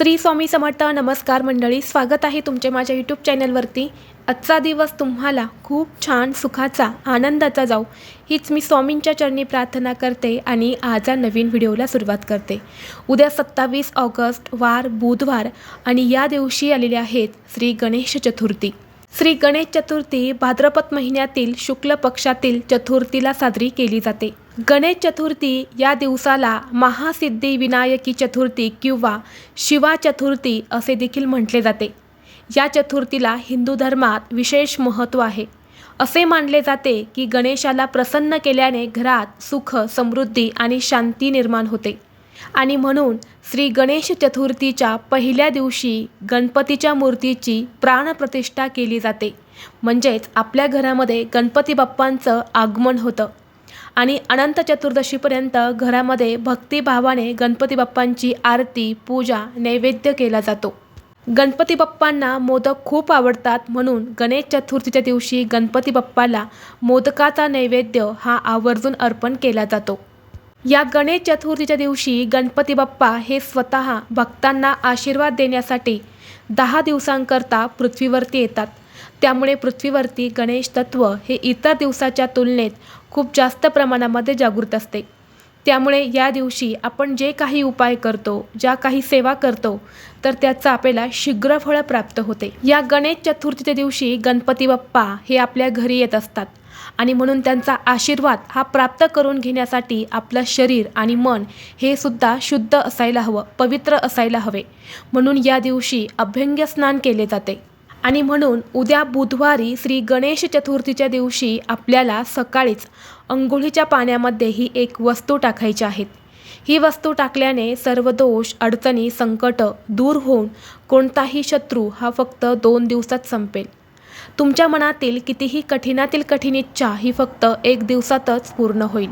श्री स्वामी समर्थ नमस्कार मंडळी स्वागत आहे तुमचे माझ्या यूट्यूब चॅनलवरती. आजचा दिवस तुम्हाला खूप छान सुखाचा आनंदाचा जाऊ हीच मी स्वामींच्या चरणी प्रार्थना करते आणि आजच्या नवीन व्हिडिओला सुरुवात करते. उद्या सत्तावीस ऑगस्ट वार बुधवार आणि या दिवशी आलेले आहेत श्री गणेश चतुर्थी. श्री गणेश चतुर्थी भाद्रपद महिन्यातील शुक्ल पक्षातील चतुर्थीला साजरी केली जाते. गणेश चतुर्थी या दिवसाला महासिद्धी विनायकी चतुर्थी किंवा शिवा चतुर्थी असे देखील म्हटले जाते. या चतुर्थीला हिंदू धर्मात विशेष महत्त्व आहे. असे मानले जाते की गणेशाला प्रसन्न केल्याने घरात सुख समृद्धी आणि शांती निर्माण होते. आणि म्हणून श्री गणेश चतुर्थीच्या पहिल्या दिवशी गणपतीच्या मूर्तीची प्राणप्रतिष्ठा केली जाते. म्हणजेच आपल्या घरामध्ये गणपती बाप्पांचं आगमन होतं. आणि अनंत चतुर्दशीपर्यंत घरामध्ये भक्तिभावाने गणपती बाप्पांची आरती पूजा नैवेद्य केला जातो. गणपती बाप्पांना मोदक खूप आवडतात म्हणून गणेश चतुर्थीच्या दिवशी गणपती बाप्पाला मोदकाचा नैवेद्य हा आवर्जून अर्पण केला जातो. या गणेश चतुर्थीच्या दिवशी गणपती बाप्पा हे स्वतः भक्तांना आशीर्वाद देण्यासाठी दहा दिवसांकरता पृथ्वीवरती येतात. त्यामुळे पृथ्वीवरती गणेश तत्व हे इतर दिवसाच्या तुलनेत खूप जास्त प्रमाणामध्ये जागृत असते. त्यामुळे या दिवशी आपण जे काही उपाय करतो ज्या काही सेवा करतो तर त्याचं आपल्याला शीघ्र फळ प्राप्त होते. या गणेश चतुर्थीच्या दिवशी गणपती बाप्पा हे आपल्या घरी येत असतात. आणि म्हणून त्यांचा आशीर्वाद हा प्राप्त करून घेण्यासाठी आपलं शरीर आणि मन हे सुद्धा शुद्ध असायला हवं पवित्र असायला हवे. म्हणून या दिवशी अभ्यंग्य स्नान केले जाते. आणि म्हणून उद्या बुधवारी श्री गणेश चतुर्थीच्या दिवशी आपल्याला सकाळीच अंघोळीच्या पाण्यामध्ये ही एक वस्तू टाकायची आहेत ही वस्तू टाकल्याने सर्व दोष अडचणी संकट दूर होऊन कोणताही शत्रू हा फक्त दोन दिवसात संपेल. तुमच्या मनातील कितीही कठीणातील कठीण इच्छा ही फक्त एक दिवसातच पूर्ण होईल.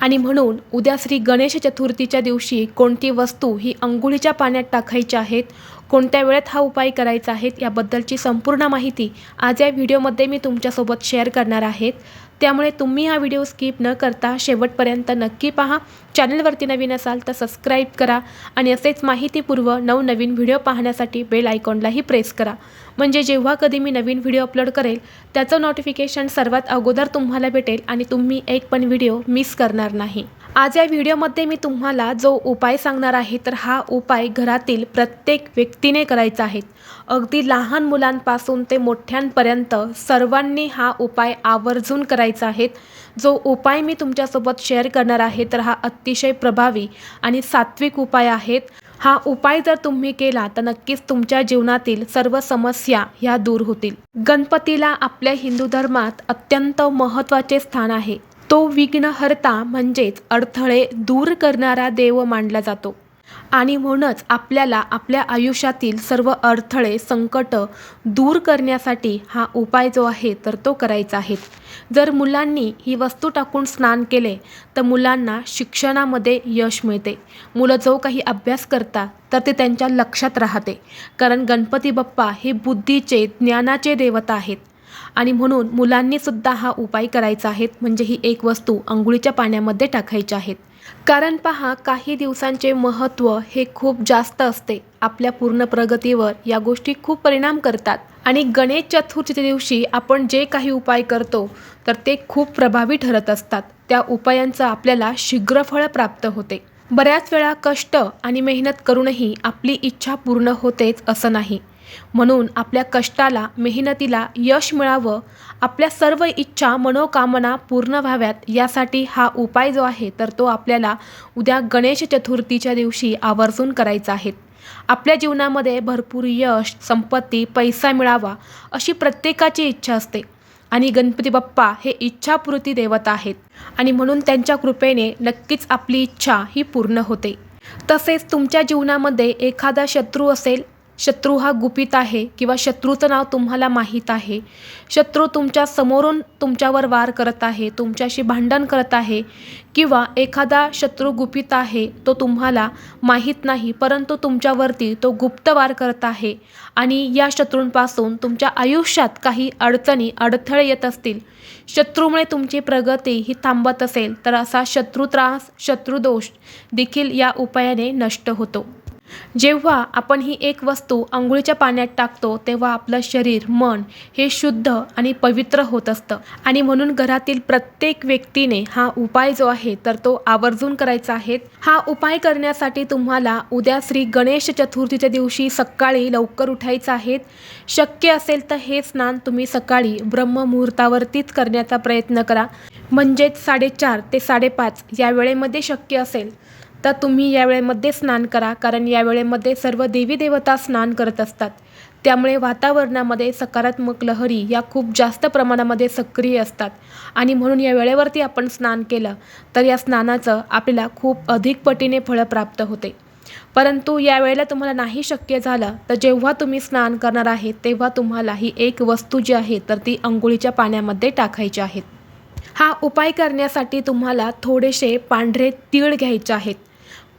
आणि म्हणून उद्या श्री गणेश चतुर्थीच्या दिवशी कोणती वस्तू ही अंघोळीच्या पाण्यात टाकायची आहेत कोणत्या वेळेत हा उपाय करायचा आहे याबद्दलची संपूर्ण माहिती आज या व्हिडिओमध्ये मी तुमच्यासोबत शेअर करणार आहेत. त्यामुळे तुम्ही हा व्हिडिओ स्किप न करता शेवटपर्यंत नक्की पहा. चॅनलवरती नवीन असाल तर सबस्क्राईब करा आणि असेच माहितीपूर्व नवनवीन व्हिडिओ पाहण्यासाठी बेल आयकॉनलाही प्रेस करा. म्हणजे जेव्हा कधी मी नवीन व्हिडिओ अपलोड करेल त्याचं नोटिफिकेशन सर्वात अगोदर तुम्हाला भेटेल आणि तुम्ही एक पण व्हिडिओ मिस करणार नाही. आज या व्हिडिओमध्ये मी तुम्हाला जो उपाय सांगणार आहे तर हा उपाय घरातील प्रत्येक व्यक्ती व्यक्तीने करायचा आहे. अगदी लहान मुलांपासून ते मोठ्यांपर्यंत सर्वांनी हा उपाय आवर्जून करायचा आहे. जो उपाय मी तुमच्यासोबत शेअर करणार आहे तर हा अतिशय प्रभावी आणि सात्विक उपाय आहेत हा उपाय जर तुम्ही केला तर नक्कीच तुमच्या जीवनातील सर्व समस्या ह्या दूर होतील. गणपतीला आपल्या हिंदू धर्मात अत्यंत महत्त्वाचे स्थान आहे. तो विघ्नहर्ता म्हणजेच अडथळे दूर करणारा देव मानला जातो. आणि म्हणूनच आपल्याला आपल्या आयुष्यातील सर्व अडथळे संकट दूर करण्यासाठी हा उपाय जो आहे तर तो करायचा आहे. जर मुलांनी ही वस्तू टाकून स्नान केले तर मुलांना शिक्षणामध्ये यश मिळते. मुलं जो काही अभ्यास करतात तर ते त्यांच्या लक्षात राहते. कारण गणपती बाप्पा हे बुद्धीचे ज्ञानाचे देवता आहेत. आणि म्हणून मुलांनी सुद्धा हा उपाय करायचा आहे म्हणजे ही एक वस्तू अंघोळीच्या पाण्यामध्ये टाकायची आहेत. कारण पहा काही दिवसांचे महत्त्व हे खूप जास्त असते. आपल्या पूर्ण प्रगतीवर या गोष्टी खूप परिणाम करतात. आणि गणेश चतुर्थीच्या दिवशी आपण जे काही उपाय करतो तर ते खूप प्रभावी ठरत असतात. त्या उपायांचं आपल्याला शीघ्रफळ प्राप्त होते. बऱ्याच वेळा कष्ट आणि मेहनत करूनही आपली इच्छा पूर्ण होतेच असं नाही. म्हणून आपल्या कष्टाला मेहनतीला यश मिळावं आपल्या सर्व इच्छा मनोकामना पूर्ण व्हाव्यात यासाठी हा उपाय जो आहे तर तो आपल्याला उद्या गणेश चतुर्थीच्या दिवशी आवर्जून करायचा आहे. आपल्या जीवनामध्ये भरपूर यश संपत्ती पैसा मिळावा अशी प्रत्येकाची इच्छा असते. आणि गणपती बाप्पा हे इच्छापूर्ती देवता आहेत. आणि म्हणून त्यांच्या कृपेने नक्कीच आपली इच्छा ही पूर्ण होते. तसेच तुमच्या जीवनामध्ये एखादा शत्रू असेल शत्रू हा गुपित आहे किंवा शत्रूचं नाव तुम्हाला माहीत आहे. शत्रू तुमच्या समोरून तुमच्यावर वार करत आहे तुमच्याशी भांडण करत आहे किंवा एखादा शत्रू गुपित आहे तो तुम्हाला माहीत नाही परंतु तुमच्यावरती तो गुप्त वार करत आहे आणि या शत्रूंपासून तुमच्या आयुष्यात काही अडचणी अडथळे येत असतील. शत्रूमुळे तुमची प्रगती ही थांबत असेल तर असा शत्रू त्रास शत्रुदोष देखील या उपायाने नष्ट होतो. जेव्हा आपण ही एक वस्तू आंघोळीच्या पाण्यात टाकतो तेव्हा आपलं शरीर मन हे शुद्ध आणि पवित्र होत असतं. आणि म्हणून घरातील प्रत्येक व्यक्तीने हा उपाय जो आहे तर तो आवर्जून करायचा आहे. हा उपाय करण्यासाठी तुम्हाला उद्या श्री गणेश चतुर्थीच्या दिवशी सकाळी लवकर उठायचं आहे. शक्य असेल तर हे स्नान तुम्ही सकाळी ब्रह्ममुहूर्तावरतीच करण्याचा प्रयत्न करा. म्हणजेच साडेचार ते साडेपाच या वेळेमध्ये शक्य असेल. तर तुम्ही या वेळेमध्ये स्नान करा कारण या वेळेमध्ये सर्व देवी देवता स्नान करत असतात. त्यामुळे वातावरणामध्ये सकारात्मक लहरी या खूप जास्त प्रमाणामध्ये सक्रिय असतात. आणि म्हणून या वेळेवरती आपण स्नान केलं तर या स्नानाचं आपल्याला खूप अधिक पटीने फळं प्राप्त होते. परंतु या वेळेला तुम्हाला नाही शक्य झालं तर जेव्हा तुम्ही स्नान करणार आहे तेव्हा तुम्हाला ही एक वस्तू जी आहे तर ती अंघोळीच्या पाण्यामध्ये टाकायची आहेत हा उपाय करण्यासाठी तुम्हाला थोडेसे पांढरे तीळ घ्यायचे आहेत.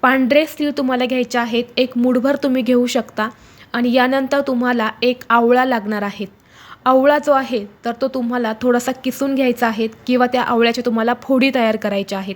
पांढरे तीळ तुम्हाला घ्यायचे आहेत एक मुठभर तुम्ही घेऊ शकता आणि यानंतर तुम्हाला एक आवळा लागणार आहेत आवळा जो आहे तर तो तुम्हाला थोडासा किसून घ्यायचा आहे किंवा त्या आवळ्याच्या तुम्हाला फोडी तयार करायच्या आहेत.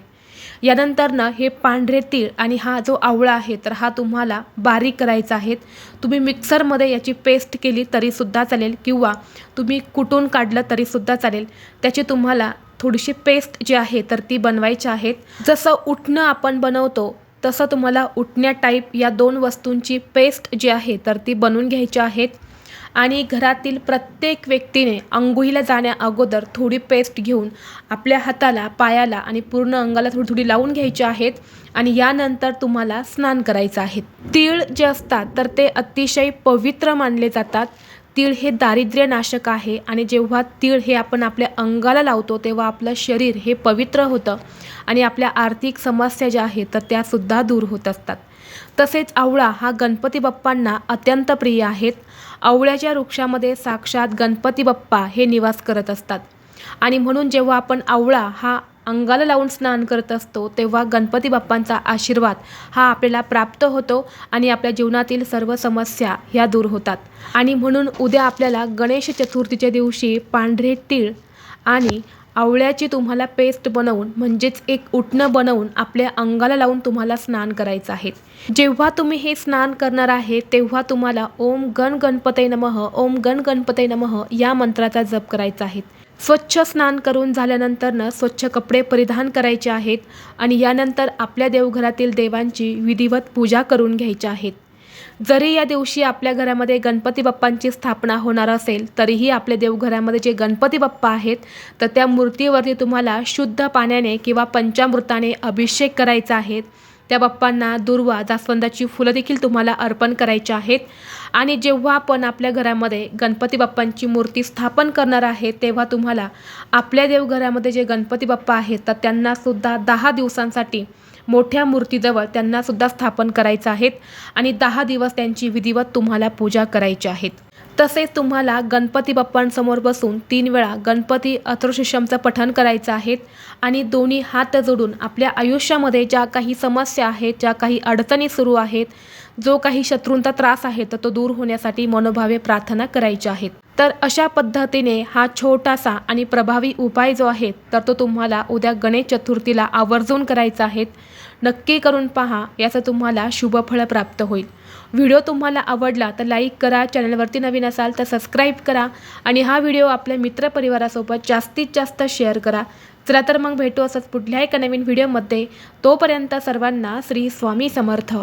यानंतर ना हे पांढरे तीळ आणि हा जो आवळा आहे तर हा तुम्हाला बारीक करायचा आहे. तुम्ही मिक्सरमध्ये याची पेस्ट केली तरीसुद्धा चालेल किंवा तुम्ही कुटून काढलं तरीसुद्धा चालेल. त्याची तुम्हाला थोडीशी पेस्ट जी आहे तर ती बनवायची आहेत जसं उठणं आपण बनवतो तसं तुम्हाला उठण्या टाईप या दोन वस्तूंची पेस्ट जी आहे तर ती बनवून घ्यायची आहेत. आणि घरातील प्रत्येक व्यक्तीने अंघोळीला जाण्या अगोदर थोडी पेस्ट घेऊन आपल्या हाताला पायाला आणि पूर्ण अंगाला थोडी थोडी लावून घ्यायची आहेत आणि यानंतर तुम्हाला स्नान करायचं आहे. तीळ जे असतात तर ते अतिशय पवित्र मानले जातात. तीळ हे दारिद्र्य नाशक आहे आणि जेव्हा तीळ हे आपण आपल्या अंगाला लावतो तेव्हा आपलं शरीर हे पवित्र होतं आणि आपल्या आर्थिक समस्या ज्या आहेत तर त्यासुद्धा दूर होत असतात. तसेच आवळा हा गणपती बाप्पांना अत्यंत प्रिय आहेत. आवळ्याच्या वृक्षामध्ये साक्षात गणपती बाप्पा हे निवास करत असतात. आणि म्हणून जेव्हा आपण आवळा हा अंगाला लावून स्नान करत असतो तेव्हा गणपती बाप्पांचा आशीर्वाद हा आपल्याला प्राप्त होतो आणि आपल्या जीवनातील सर्व समस्या ह्या दूर होतात. आणि म्हणून उद्या आपल्याला गणेश चतुर्थीच्या दिवशी पांढरे तीळ आणि आवळ्याची तुम्हाला पेस्ट बनवून म्हणजेच एक उठणं बनवून आपल्या अंगाला लावून तुम्हाला स्नान करायचं आहे. जेव्हा तुम्ही हे स्नान करणार आहे तेव्हा तुम्हाला ओम गण गणपतय नमः ओम गण गणपतय नमः या मंत्राचा जप करायचा आहे. स्वच्छ स्नान करून झाल्यानंतरनं स्वच्छ कपडे परिधान करायचे आहेत आणि यानंतर आपल्या देवघरातील देवांची विधिवत पूजा करून घ्यायच्या आहेत. जरी या दिवशी आपल्या घरामध्ये गणपती बाप्पांची स्थापना होणार असेल तरीही आपल्या देवघरामध्ये जे गणपती बाप्पा आहेत तर त्या मूर्तीवरती तुम्हाला शुद्ध पाण्याने किंवा पंचामृताने अभिषेक करायचा आहे. त्या बाप्पांना दुर्वा जास्वंदाची फुलं देखील तुम्हाला अर्पण करायची आहेत. आणि जेव्हा आपण आपल्या घरामध्ये गणपती बाप्पांची मूर्ती स्थापन करणार आहे तेव्हा तुम्हाला आपल्या देवघरामध्ये जे गणपती बाप्पा आहेत तर त्यांनासुद्धा दहा दिवसांसाठी मोठ्या मूर्तीजवळ त्यांनासुद्धा स्थापन करायचं आहेत. आणि दहा दिवस त्यांची विधिवत तुम्हाला पूजा करायची आहेत. तसेच तुम्हाला गणपती बाप्पांसमोर बसून तीन वेळा गणपती अथर्वशीर्षमचं पठण करायचं आहे आणि दोन्ही हात जोडून आपल्या आयुष्यामध्ये ज्या काही समस्या आहेत ज्या काही अडचणी सुरू आहेत जो काही शत्रूंचा त्रास आहे तर तो दूर होण्यासाठी मनोभावे प्रार्थना करायची आहेत. तर अशा पद्धतीने हा छोटासा आणि प्रभावी उपाय जो आहे तर तो तुम्हाला उद्या गणेश चतुर्थीला आवर्जून करायचा आहे. नक्की करून पहा याचं तुम्हाला शुभफळ प्राप्त होईल. व्हिडिओ तुम्हाला आवडला तर लाईक करा चॅनलवरती नवीन असाल तर सबस्क्राईब करा आणि हा व्हिडिओ आपल्या मित्रपरिवारासोबत जास्तीत जास्त शेअर करा. चला तर मग भेटू असंच पुढल्या एका नवीन व्हिडिओमध्ये. तोपर्यंत सर्वांना श्री स्वामी समर्थ.